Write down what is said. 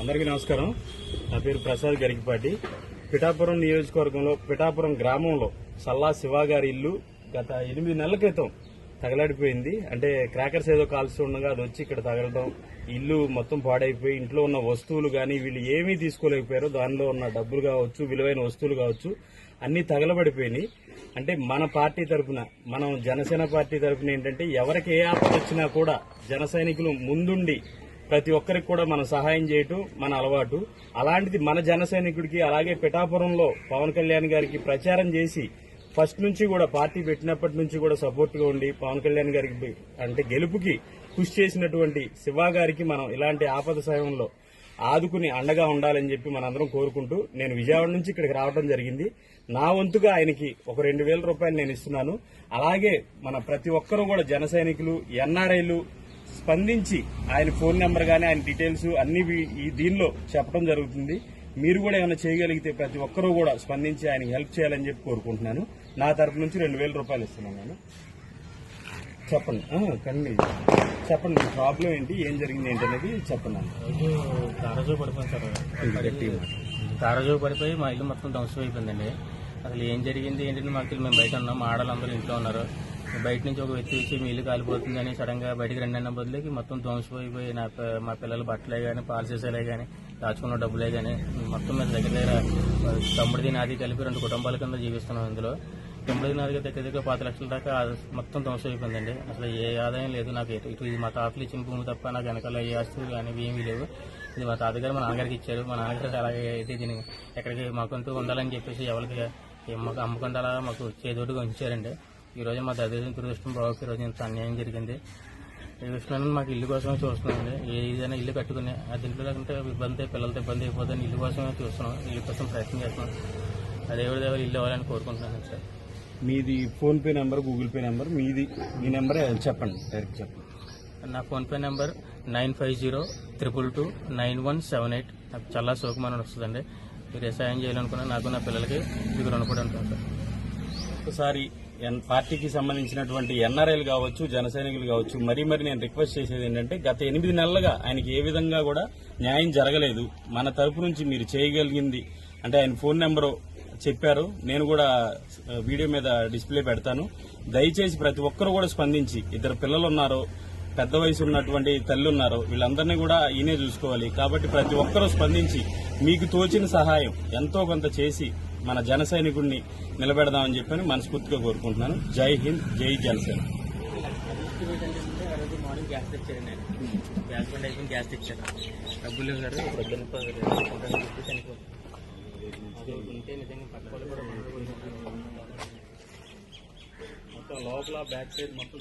అందరికీ నమస్కారం. నా పేరు ప్రసాద్ గరికిపాటి. పిఠాపురం నియోజకవర్గంలో పిఠాపురం గ్రామంలో సల్లా శివ గారి ఇల్లు గత ఎనిమిది నెలల క్రితం తగలాడిపోయింది. అంటే క్రాకర్స్ ఏదో కాల్సి ఉండగా అది వచ్చి ఇక్కడ తగలడం ఇల్లు మొత్తం పాడైపోయి ఇంట్లో ఉన్న వస్తువులు కానీ వీళ్ళు ఏమీ తీసుకోలేకపోయారు దానిలో ఉన్న డబ్బులు కావచ్చు విలువైన వస్తువులు కావచ్చు అన్నీ తగలబడిపోయినాయి. అంటే మన పార్టీ తరఫున మనం జనసేన పార్టీ తరఫున ఏంటంటే ఎవరికి ఏ ఆపద వచ్చినా కూడా జన ముందుండి ప్రతి ఒక్కరికి కూడా మనం సహాయం చేయటం మన అలవాటు. అలాంటిది మన జన సైనికుడికి అలాగే పిఠాపురంలో పవన్ కళ్యాణ్ గారికి ప్రచారం చేసి ఫస్ట్ నుంచి కూడా పార్టీ పెట్టినప్పటి నుంచి కూడా సపోర్ట్గా ఉండి పవన్ కళ్యాణ్ గారికి అంటే గెలుపుకి కృషి చేసినటువంటి శివ గారికి మనం ఇలాంటి ఆపద సమయంలో ఆదుకుని అండగా ఉండాలని చెప్పి మనందరం కోరుకుంటూ నేను విజయవాడ నుంచి ఇక్కడికి రావడం జరిగింది. నా వంతుగా ఆయనకి ఒక రెండు వేల రూపాయలు నేను ఇస్తున్నాను. అలాగే మన ప్రతి ఒక్కరూ కూడా జన సైనికులు ఎన్ఆర్ఐలు స్పందించి ఆయన ఫోన్ నెంబర్ గానీ ఆయన డీటెయిల్స్ అన్ని ఈ దీనిలో చెప్పడం జరుగుతుంది. మీరు కూడా ఏమైనా చేయగలిగితే ప్రతి ఒక్కరూ కూడా స్పందించి ఆయనకి హెల్ప్ చేయాలని చెప్పి కోరుకుంటున్నాను. నా తరపు నుంచి రెండు వేల రూపాయలు ఇస్తున్నాను నేను. చెప్పండి. కండి. చెప్పండి మీ ప్రాబ్లం ఏంటి? ఏం జరిగింది ఏంటి అనేది చెప్పండి తారాజు పడిపోయింది సార్. తారాజు పడిపోయి మా ఇల్లు మొత్తం ధ్వంసం అయిపోయిందండి. అసలు ఏం జరిగింది ఏంటంటే మాకు. మేము బయట ఉన్నాం. ఆడవాళ్ళందరూ ఇంట్లో ఉన్నారు. బయట నుంచి ఒక వ్యక్తి వచ్చి మీ ఇల్లు కాలిపోతుందని సడన్గా రెండన్న రెండు బదులుకి మొత్తం ధ్వంసం నా మా పిల్లల బట్టలే కానీ పాలసీసాలే కానీ దాచుకున్న డబ్బులే కానీ మొత్తం మీద దగ్గర దగ్గర తమ్ముడిది నాది కలిపి రెండు కుటుంబాల కింద జీవిస్తున్నాం ఇందులో. తొమ్మిది నాలుగు దగ్గర దగ్గర పాత లక్షల దాకా మొత్తం ధ్వంసం అయిపోయిందండి అసలు ఏ ఆదాయం లేదు నాకు. ఇటు ఇది మా తాతలు ఇచ్చిన భూమి తప్ప నాకు వెనకాల ఏ ఆస్తులు కానీ ఏమీ లేవు. ఇది మా తాతగారు మా నాన్నగారికి ఇచ్చారు. మా నాన్నగారు అలాగే అయితే దీన్ని ఎక్కడికి మాకంటూ ఉండాలని చెప్పేసి ఎవరికి మాకు అమ్మకుండా అలా మాకు చేదోడుగా ఉంచారండి. ఈ రోజు మా దరిద్రం దురదృష్టం బాబుకి ఈ రోజు ఇంత అన్యాయం జరిగింది. ఈ విషయంలో మాకు ఇల్లు కోసమే చూస్తున్నామండి. ఏదైనా ఇల్లు కట్టుకుని ఆ దీంట్లో లేకుంటే ఇబ్బంది పిల్లలతో ఇబ్బంది అయిపోతుంది. ఇల్లు కోసమే చూస్తున్నాం. ఇల్లు కోసం ప్రయత్నం చేస్తున్నాం. అదే విధంగా ఇల్లు అవ్వాలని కోరుకుంటున్నాను సార్. మీది PhonePe number Google Pay number మీది మీ నెంబర్ చెప్పండి డైరెక్ట్ చెప్పండి. నా PhonePe number nine five zero triple two nine one seven eight. నాకు చాలా సోకమని వస్తుందండి. మీరు ఏ సాయం చేయాలనుకున్నా నాకు నా పిల్లలకి మీకు రుణపడి ఉంటాను సార్. ఒకసారి పార్టీకి సంబంధించినటువంటి ఎన్ఆర్ఐలు కావచ్చు జన సైనికులు కావచ్చు మరీ మరి నేను రిక్వెస్ట్ చేసేది ఏంటంటే గత ఎనిమిది నెలలుగా ఆయనకి ఏ విధంగా కూడా న్యాయం జరగలేదు. మన తరపు నుంచి మీరు చేయగలిగింది అంటే ఆయన ఫోన్ నెంబరు చెప్పారు నేను కూడా వీడియో మీద డిస్ప్లే పెడతాను. దయచేసి ప్రతి ఒక్కరు కూడా స్పందించి ఇద్దరు పిల్లలు ఉన్నారు పెద్ద వయసు ఉన్నటువంటి తల్లి ఉన్నారు వీళ్ళందరినీ కూడా ఈయనే చూసుకోవాలి. కాబట్టి ప్రతి ఒక్కరూ స్పందించి మీకు తోచిన సహాయం ఎంతో కొంత చేసి మన జన సైనికుడిని నిలబెడదామని చెప్పని మనస్ఫూర్తిగా కోరుకుంటున్నాను. జై హింద్ జై జనసేన. ఆ మార్నింగ్ గ్యాస్ తెచ్చారండి ఆయన గ్యాస్ బండ్ అయిపోయింది గ్యాస్ తెచ్చారు డబ్బులు లేవు సార్ ఇప్పుడు వద్దనుకో చనిపోతుంది అది ఉంటే నిజంగా పక్క కూడా మొత్తం లోపల బ్యాక్ సైడ్ మొత్తం